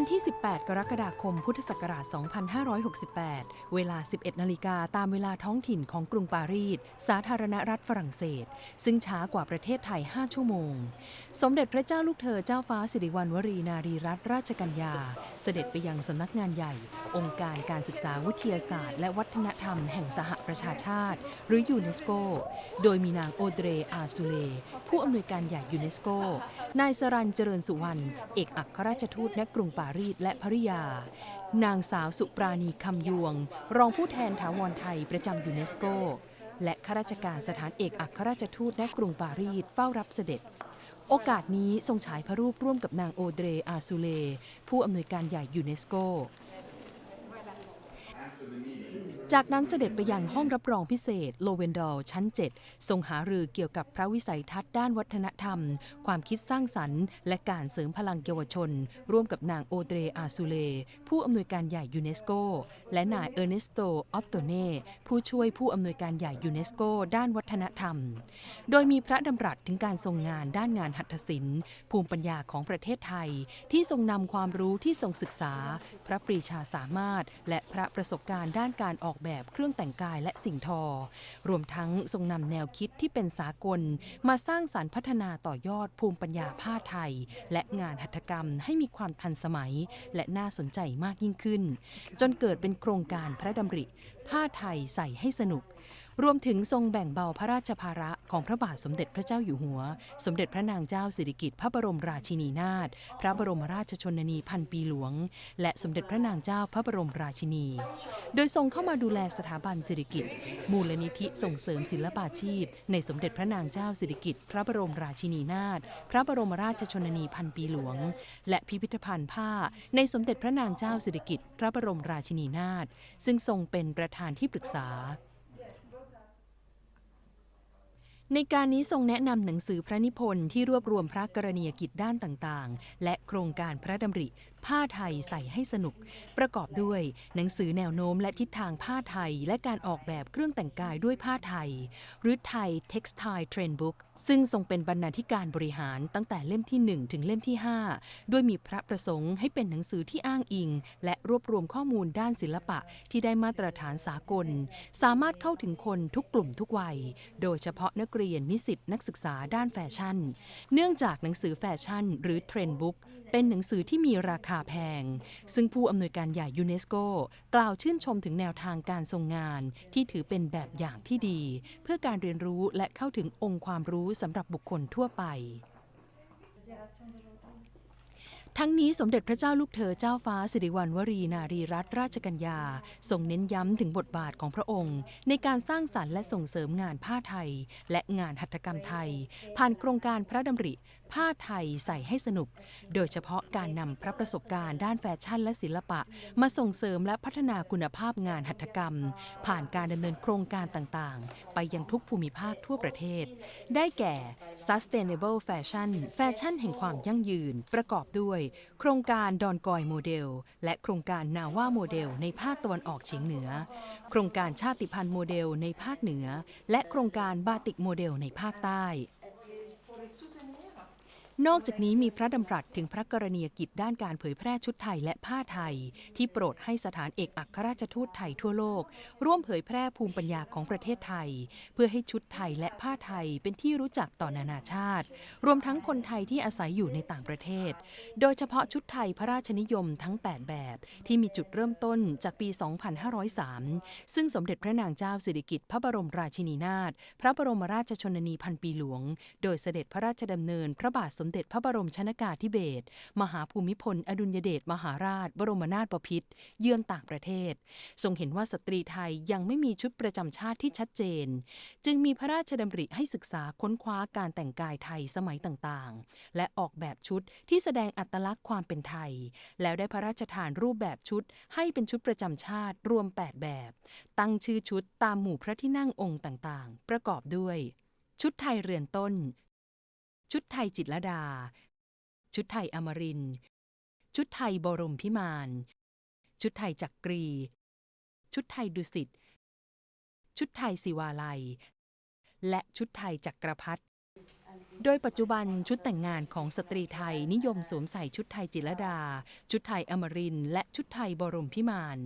วันที่ 18 กรกฎาคม พุทธศักราช 2568 เวลา 11 นาฬิกาตามเวลาท้องถิ่นของกรุงปารีส สาธารณรัฐฝรั่งเศส ซึ่งช้ากว่าประเทศไทย 5 ชั่วโมง สมเด็จพระเจ้าลูกเธอเจ้าฟ้าสิริวัณวรีนารีรัตนราชกัญญา เสด็จไปยังสำนักงานใหญ่ องค์การการศึกษาวิทยาศาสตร์ และวัฒนธรรมแห่งสหประชาชาติ หรือยูเนสโก โดยมีนางโอเดรอาซูเล ผู้อำนวยการใหญ่ยูเนสโก นายสรันเจริญสุวรรณ เอกอัครราชทูตณกรุงปารีสและภริยา นางสาวสุปราณีคำยวง รองผู้แทนถาวรไทยประจำยูเนสโก และข้าราชการสถานเอกอัครราชทูตณกรุงปารีสเฝ้ารับเสด็จ โอกาสนี้ทรงฉายพระรูปร่วมกับนางโอเดรอาซูเล ผู้อำนวยการใหญ่ยูเนสโก จากนั้นเสด็จไปยังห้องรับรองพิเศษ โลเวนดอลชั้น 7 ทรงหารือเกี่ยวกับพระวิสัยทัศน์ด้านวัฒนธรรม ความคิดสร้างสรรค์ และการเสริมพลังเยาวชน ร่วมกับนางโอเดรอาซูเล ผู้อำนวยการใหญ่ยูเนสโก และนายเออร์เนสโต ออตโตเน่ ผู้ช่วยผู้อำนวยการใหญ่ยูเนสโก ด้านวัฒนธรรม โดยมีพระดำรัสถึงการทรงงานด้านงานหัตถศิลป์ ภูมิปัญญาของประเทศไทย ที่ทรงนำความรู้ที่ทรงศึกษา พระปรีชาสามารถ และพระประสบการณ์ด้านการออกแบบเครื่องแต่งกายและสิ่งทอ รวมทั้งทรงนำแนวคิดที่เป็นสากล มาสร้างสารรค์พัฒนาต่อยอดภูมิปัญญาผ้าไทย และงานหัตถกรรมให้มีความทันสมัย และน่าสนใจมากยิ่งขึ้น จนเกิดเป็นโครงการพระดำริ ผ้าไทยใส่ให้สนุก รวมถึงทรงแบ่งเบาพระราชภาระของพระบาทสมเด็จพระเจ้าอยู่หัว สมเด็จพระนางเจ้าสิริกิติ์พระบรมราชินีนาถ พระบรมราชชนนีพันปีหลวง และสมเด็จพระนางเจ้าพระบรมราชินี โดยทรงเข้ามาดูแลสถาบันสิริกิติ์มูลนิธิส่งเสริมศิลปาชีพ ในสมเด็จพระนางเจ้าสิริกิติ์พระบรมราชินีนาถ พระบรมราชชนนีพันปีหลวง และพิพิธภัณฑ์ผ้า ในสมเด็จพระนางเจ้าสิริกิติ์พระบรมราชินีนาถ ซึ่งทรงเป็นประธานที่ปรึกษา ในการนี้ทรงแนะนำหนังสือพระนิพนธ์ที่รวบรวมพระกรณียกิจด้านต่างๆ และโครงการพระดำริผ้าไทยใส่ให้สนุก ประกอบด้วยหนังสือแนวโน้มและทิศทางผ้าไทย และการออกแบบเครื่องแต่งกายด้วยผ้าไทย หรือไทย Textile Trend Book ซึ่งทรงเป็นบรรณาธิการบริหารตั้งแต่เล่มที่ 1 ถึงเล่มที่ 5 ด้วยมีพระประสงค์ให้เป็นหนังสือที่อ้างอิง และรวบรวมข้อมูลด้านศิลปะที่ได้มาตรฐานสากล สามารถเข้าถึงคนทุกกลุ่มทุกวัย โดยเฉพาะนักเรียนนิสิตนักศึกษาด้านแฟชั่น เนื่องจากหนังสือแฟชั่น หรือเทรนด์บุ๊กเป็นหนังสือที่มีราคาแพง ซึ่งผู้อำนวยการใหญ่ยูเนสโกกล่าวชื่นชมถึงแนวทางการทรงงานที่ถือเป็นแบบอย่างที่ดี เพื่อการเรียนรู้และเข้าถึงองค์ความรู้สำหรับบุคคลทั่วไปทั้งนี้สมเด็จพระเจ้าลูกเธอเจ้าฟ้าสิริวัณวรีนารีรัตนราชกัญญาทรงเน้นย้ำถึงบทบาทของพระองค์ ในการสร้างสรรค์และส่งเสริมงานผ้าไทย และงานหัตถกรรมไทย ผ่านโครงการพระดำริ ผ้าไทยใส่ให้สนุก โดยเฉพาะการนำพระประสบการณ์ด้านแฟชั่นและศิลปะ มาส่งเสริมและพัฒนาคุณภาพงานหัตถกรรม ผ่านการดำเนินโครงการต่างๆ ไปยังทุกภูมิภาคทั่วประเทศ ได้แก่ Sustainable Fashion แฟชั่นแห่งความยั่งยืน ประกอบด้วย โครงการดอนกอยโมเดล และโครงการนาว่าโมเดล ในภาคตะวันออกเฉียงเหนือ โครงการชาติพันธุ์โมเดลในภาคเหนือ และโครงการบาติกโมเดลในภาคใต้ นอกจากนี้มีพระดำรัสถึงพระกรณียกิจด้านการเผยแพร่ชุดไทยและผ้าไทย ที่โปรดให้สถานเอกอัครราชทูตไทยทั่วโลก ร่วมเผยแพร่ภูมิปัญญาของประเทศไทย เพื่อให้ชุดไทยและผ้าไทยเป็นที่รู้จักต่อนานาชาติ รวมทั้งคนไทยที่อาศัยอยู่ในต่างประเทศ โดยเฉพาะชุดไทยพระราชนิยมทั้ง 8 แบบ ที่มีจุดเริ่มต้นจากปี 2503 ซึ่งสมเด็จพระนางเจ้าสิริกิติ์พระบรมราชินีนาถพระบรมราชชนนีพันปีหลวง โดยเสด็จพระราชดำเนินพระบาทสมเด็จพระบรมชนากาธิเบศรมหาภูมิพล อดุลยเดชมหาราช บรมนาถบพิตรเยือนต่างประเทศ ทรงเห็นว่าสตรีไทยยังไม่มีชุดประจำชาติที่ชัดเจน จึงมีพระราชดำริให้ศึกษาค้นคว้าการแต่งกายไทยสมัยต่างๆ และออกแบบชุดที่แสดงอัตลักษณ์ความเป็นไทย แล้วได้พระราชทานรูปแบบชุด ให้เป็นชุดประจำชาติรวม 8 แบบ ตั้งชื่อชุดตามหมู่พระที่นั่งองค์ต่างๆ ประกอบด้วย ชุดไทยเรือนต้น ชุดไทยจิตรดา ชุดไทยอมริน ชุดไทยบรมพิมานชุดไทยจักรี ชุดไทยดุสิต ชุดไทยศิวาลัย และชุดไทยจักรพรรดิโดยปัจจุบันชุดแต่งงานของสตรีไทยนิยมสวมใส่ชุดไทยจิรดา ชุดไทยอมรินและชุดไทยบรมพิมาน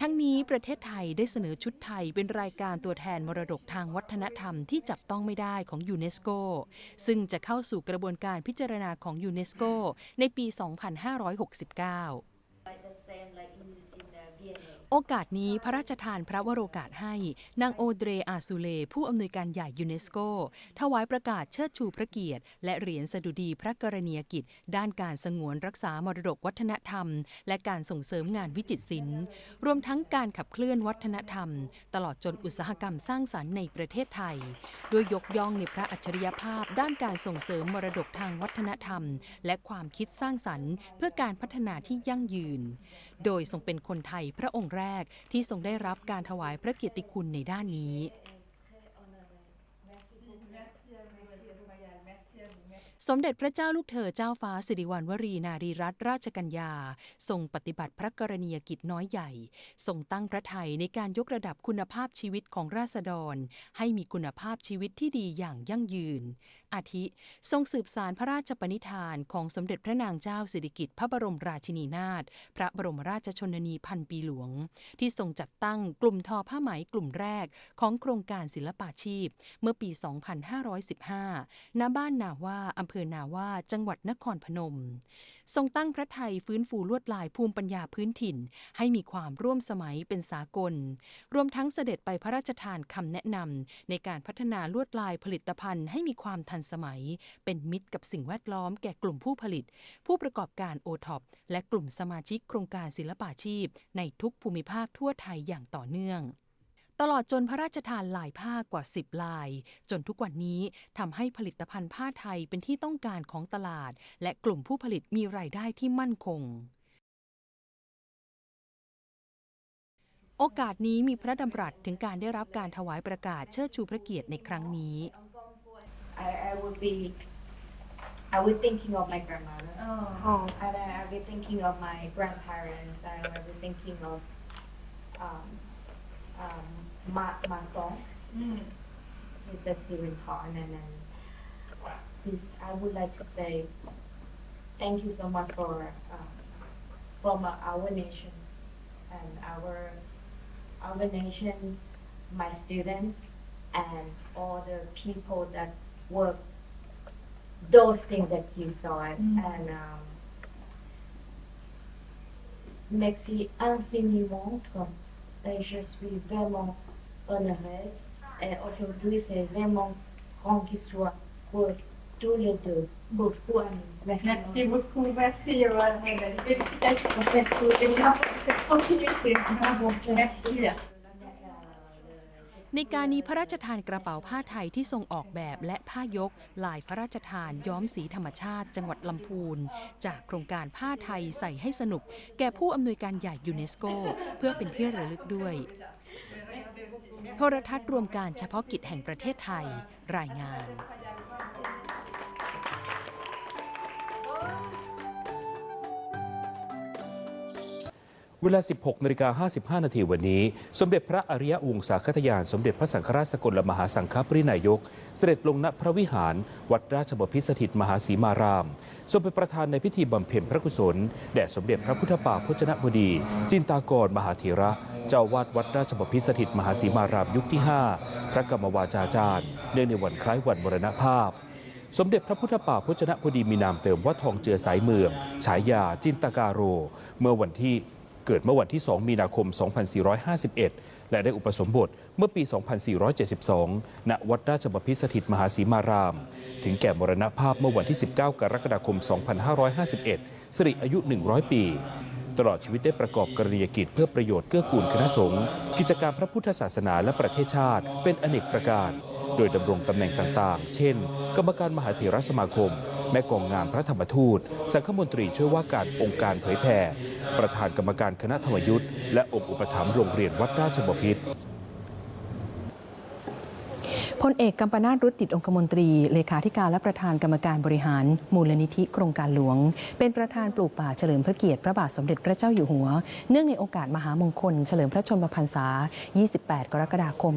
ทั้งนี้ประเทศไทยได้เสนอชุดไทยเป็นรายการตัวแทนมรดกทางวัฒนธรรมที่จับต้องไม่ได้ของยูเนสโก ซึ่งจะเข้าสู่กระบวนการพิจารณาของยูเนสโก ในปี 2569 โอกาสนี้พระราชทานพระวโรกาสให้นางโอเดรอาซูเล ผู้อำนวยการใหญ่ยูเนสโก ถวายประกาศเชิดชูพระเกียรติ และเหรียญสดุดีพระกรณียกิจ ด้านการสงวนรักษามรดกวัฒนธรรม และการส่งเสริมงานวิจิตรศิลป์ รวมทั้งการขับเคลื่อนวัฒนธรรม ตลอดจนอุตสาหกรรมสร้างสรรค์ในประเทศไทย ด้วยยกย่องในพระอัจฉริยภาพ ด้านการส่งเสริมมรดกทางวัฒนธรรม และความคิดสร้างสรรค์ เพื่อการพัฒนาที่ยั่งยืน โดยทรงเป็นคนไทยพระองค์แรกที่ทรงได้รับการถวายพระเกียรติคุณในด้านนี้ สมเด็จพระเจ้าลูกเธอเจ้าฟ้าสิริวัณวรีนารีรัตนราชกัญญา ทรงปฏิบัติพระกรณียกิจน้อยใหญ่ ทรงตั้งพระไทยในการยกระดับคุณภาพชีวิตของราษฎร ให้มีคุณภาพชีวิตที่ดีอย่างยั่งยืน อาทิ ทรงสืบสารพระราชปณิธานของสมเด็จพระนางเจ้าสิริกิติ์พระบรมราชินีนาถพระบรมราชชนนีพันปีหลวง ที่ทรงจัดตั้งกลุ่มทอผ้าไหมกลุ่มแรกของโครงการศิลปาชีพ เมื่อปี 2515 ณ บ้านนาว่าอำเภอนาว่าจังหวัดนครพนม ทรงตั้งพระไทยฟื้นฟูลวดลายภูมิปัญญาพื้นถิ่น ให้มีความร่วมสมัยเป็นสากล รวมทั้งเสด็จไปพระราชทานคำแนะนำในการพัฒนาลวดลายผลิตภัณฑ์ ให้มีความทันสมัย เป็นมิตรกับสิ่งแวดล้อมแก่กลุ่มผู้ผลิต ผู้ประกอบการโอท็อปและกลุ่มสมาชิกโครงการศิลปาชีพ ในทุกภูมิภาคทั่วไทยอย่างต่อเนื่อง ตลอดจนพระราชทานลายผ้ากว่า 10 ลาย จนทุกวันนี้ทำให้ผลิตภัณฑ์ผ้าไทยเป็นที่ต้องการของตลาด และกลุ่มผู้ผลิตมีรายได้ที่มั่นคง โอกาสนี้มีพระดำรัสถึงการได้รับการถวายประกาศเชิดชูพระเกียรติในครั้งนี้ I, I would be, I would thinking of my grandmother. Oh. And then I'll be thinking of my grandparents, and I'll be thinking of, um, um, Ma, Ma Tong, Mm. Mrs. Stephen Khan, and then this, I would like to say thank you so much for, um, from our nation and our, our nation, my students, and all the people that work those things that you saw And it Mm. and um, merci infiniment et je suis vraiment heureuse et aujourd'hui c'est vraiment grand qui soit pour tous les deux. Beaucoup merci, Merci beaucoup, merci Yoann. Félicitations. Pour cette continuité. Bravo, merci. ในการนี้พระราชทานกระเป๋าผ้าไทยที่ทรงออกแบบและผ้ายกลายพระราชทานย้อมสีธรรมชาติจังหวัดลำพูน จากโครงการผ้าไทยใส่ให้สนุก แก่ผู้อำนวยการใหญ่ยูเนสโก เพื่อเป็นที่ระลึกด้วย โทรทัศน์รวมการเฉพาะกิจแห่งประเทศไทยรายงาน เวลา 16นาฬิกา55 นาทีวันนี้ สมเด็จพระอริยวงศาคตยาน สมเด็จพระสังฆราชสกลมหาสังฆปรินายก เสด็จลงณพระวิหาร วัดราชบพิสถิตมหาสีมาราม ทรงเป็นประธานในพิธีบำเพ็ญพระกุศล แด่สมเด็จพระพุทธป่าพจนบดี จินตากรมหาธีระ เจ้าวาดวัดราชบพิสถิตมหาสีมารามยุคที่ 5 พระกรรมวาจาจารย์ เนื่องในวันคล้ายวันมรณภาพสมเด็จพระพุทธป่าพจนพดีมีนามเติมว่าทองเจือสายเมือง ฉายาจินตการโร เมื่อวันที่ เกิดเมื่อวันที่ 2 มีนาคม 2451 และได้อุปสมบทเมื่อปี 2472 ณ วัดราชบพิสถิตมหาสีมาราม ถึงแก่มรณภาพเมื่อวันที่ 19 กรกฎาคม 2551 สิริอายุ 100 ปี ตลอดชีวิตได้ประกอบกรณียกิจเพื่อประโยชน์เกื้อกูลคณะสงฆ์ กิจการพระพุทธศาสนาและประเทศชาติ เป็นอเนกประการ โดยดำรงตำแหน่งต่างๆ เช่น กรรมการมหาเถรสมาคม แม่กองงานพระธรรมทูต สังฆมนตรีช่วยว่าการองค์การเผยแผ่ ประธานกรรมการคณะธรรมยุทธ์และองค์อุปถัมภ์โรงเรียนวัดราชบพิตร พลเอกกัมปนาตรุตติดองคมนตรี เลขาธิการและประธานกรรมการบริหาร มูลนิธิโครงการหลวง เป็นประธานปลูกป่าเฉลิมพระเกียรติพระบาทสมเด็จพระเจ้าอยู่หัว เนื่องในโอกาสมหามงคล เฉลิมพระชนมพรรษา 28 กรกฎาคม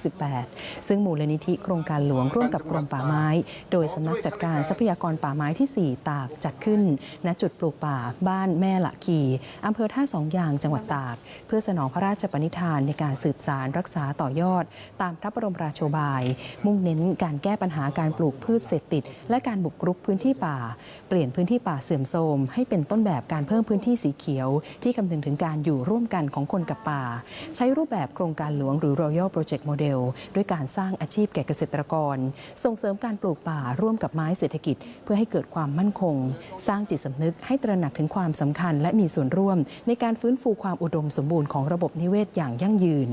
2568 ซึ่งมูลนิธิโครงการหลวงร่วมกับกรมป่าไม้ โดยสำนักจัดการทรัพยากรป่าไม้ที่ 4 ตากจัดขึ้น ณจุดปลูกป่าบ้านแม่ละคีอำเภอท่าสองยางจังหวัดตาก เพื่อสนองพระราชปณิธานในการสืบสารรักษาต่อยอด ตามพระบรมราโชบาย มุ่งเน้นการแก้ปัญหาการปลูกพืชเศรษฐติด และการบุกรุกพื้นที่ป่า เปลี่ยนพื้นที่ป่าเสื่อมโทรมให้เป็นต้นแบบการเพิ่มพื้นที่สีเขียว ที่คำนึงถึงการอยู่ร่วมกันของคนกับป่า ใช้รูปแบบโครงการหลวงหรือ Royal Project Model ด้วยการสร้างอาชีพแก่เกษตรกร ส่งเสริมการปลูกป่าร่วมกับไม้เศรษฐกิจ เพื่อให้เกิดความมั่นคง สร้างจิตสำนึกให้ตระหนักถึงความสำคัญ และมีส่วนร่วม ในการฟื้นฟูความอุดมสมบูรณ์ของระบบนิเวศอย่างยั่งยืน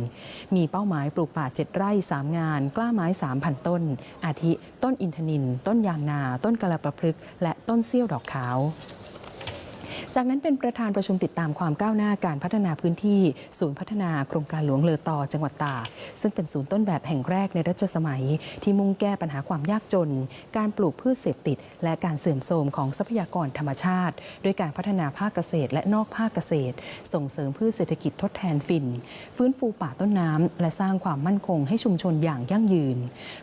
มีเป้าหมายปลูกป่า 7 ไร่ 3 งานกล้าไม้ 3,000 ต้น อาทิต้นอินทนิน ต้นยางนา ต้นกระประพฤกและต้นเสี้ยวดอกขาว จากนั้นเป็นประธานประชุมติดตามความก้าวหน้าการพัฒนาพื้นที่ ศูนย์พัฒนาโครงการหลวงเลอต่อจังหวัดตากซึ่งเป็นศูนย์ต้นแบบแห่งแรกในรัชสมัย ที่มุ่งแก้ปัญหาความยากจน การปลูกพืชเสพติด และการเสื่อมโทรมของทรัพยากรธรรมชาติ ด้วยการพัฒนาภาคเกษตร และนอกภาคเกษตร ส่งเสริมพืชเศรษฐกิจทดแทนฝิ่นฟื้นฟูป่าต้นน้ำและสร้างความมั่นคงให้ชุมชนอย่างยั่งยืน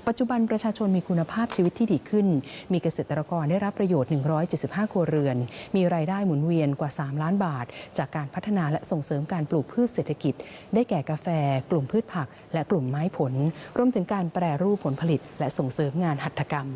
ปัจจุบันประชาชนมีคุณภาพชีวิตที่ดีขึ้น มีเกษตรกรได้รับประโยชน์ 175 ครัวเรือน มีรายได้หมุนเวียนกว่า 3 ล้านบาท จากการพัฒนาและส่งเสริมการปลูกพืชเศรษฐกิจ ได้แก่กาแฟ กลุ่มพืชผัก และกลุ่มไม้ผล รวมถึงการแปรรูปผลผลิต และส่งเสริมงานหัตถกรรม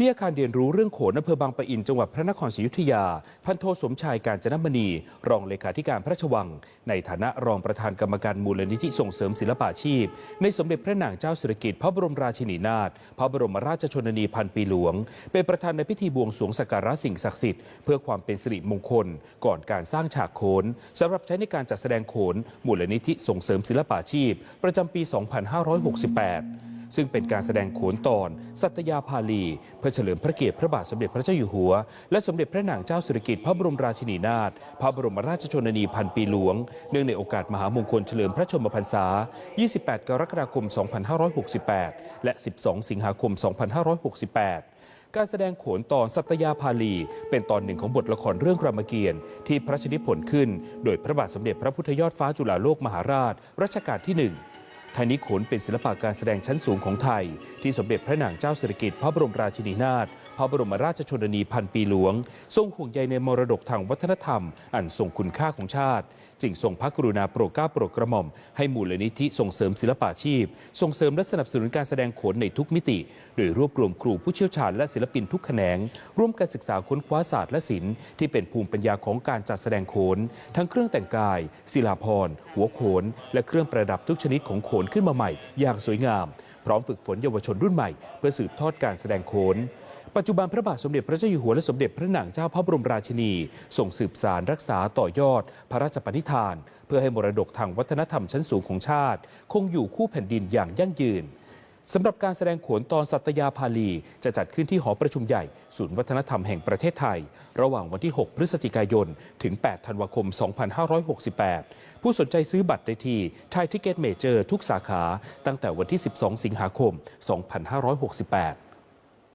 ที่อาคารเรียนรู้เรื่องโขนอำเภอบางปะอินจังหวัดพระนครศรีอยุธยา พันโทสมชายการจนมณี รองเลขาธิการพระราชวัง ในฐานะรองประธานกรรมการมูลนิธิส่งเสริมศิลปาชีพ ในสมเด็จพระนางเจ้าสิริกิติ์พระบรมราชินีนาถพระบรมราชชนนีพันปีหลวง เป็นประธานในพิธีบวงสรวงสักการะสิ่งศักดิ์สิทธิ์เพื่อความเป็นสิริมงคล ก่อนการสร้างฉากโขนสำหรับใช้ในการจัดแสดงโขนมูลนิธิส่งเสริมศิลปาชีพ ประจำปี 2568 ซึ่งเป็นการแสดงโขนตอน สัตยาภาลี เพื่อเฉลิมพระเกียรติพระบาทสมเด็จพระเจ้าอยู่หัว และสมเด็จพระนางเจ้าสิริกิติ์พระบรมราชินีนาถพระบรมราชชนนีพันปีหลวง เนื่องในโอกาสมหามงคลเฉลิมพระชนมพรรษา 28 กรกฎาคม 2568 และ 12 สิงหาคม 2568การแสดงโขนตอนสัตยาภาลี เป็นตอนหนึ่งของบทละครเรื่องรามเกียรติ์ที่พระชนิพนธ์ขึ้น โดยพระบาทสมเด็จพระพุทธยอดฟ้าจุฬาโลกมหาราชรัชกาลที่หนึ่ง ทางนี้โขนเป็นศิลปะการแสดงชั้นสูงของไทย ที่สมเด็จพระนางเจ้าสิริกิติ์พระบรมราชินีนาถ พระบรมราชชนนีพันปีหลวง ทรงห่วงใยในมรดกทางวัฒนธรรม อันทรงคุณค่าของชาติ จึงทรงพระกรุณาโปรดเกล้าโปรดกระหม่อม ให้มูลนิธิส่งเสริมศิลปาชีพ ส่งเสริมและสนับสนุนการแสดงโขนในทุกมิติ โดยรวบรวมครูผู้เชี่ยวชาญและศิลปินทุกแขนง ร่วมกันศึกษาค้นคว้าศาสตร์และศิลป์ที่เป็นภูมิปัญญาของการจัดแสดงโขน ทั้งเครื่องแต่งกาย ศิลาภรณ์ หัวโขน และเครื่องประดับทุกชนิดของโขนขึ้นมาใหม่ อย่างสวยงาม พร้อมฝึกฝนเยาวชนรุ่นใหม่ เพื่อสืบทอดการแสดงโขน ปัจจุบันพระบาทสมเด็จพระเจ้าอยู่หัวและสมเด็จพระนางเจ้าพระบรมราชินี ส่งสืบสารรักษาต่อยอด พระราชปณิธาน เพื่อให้มรดกทางวัฒนธรรมชั้นสูงของชาติ คงอยู่คู่แผ่นดินอย่างยั่งยืนสำหรับการแสดงโขนตอนสัตยาภาลี จะจัดขึ้นที่หอประชุมใหญ่ ศูนย์วัฒนธรรมแห่งประเทศไทย ระหว่างวันที่ 6 พฤศจิกายน ถึง 8 ธันวาคม 2568 ผู้สนใจซื้อบัตรได้ที่ไทยทิเก็ตเมเจอร์ทุกสาขา ตั้งแต่วันที่ 12 สิงหาคม 2568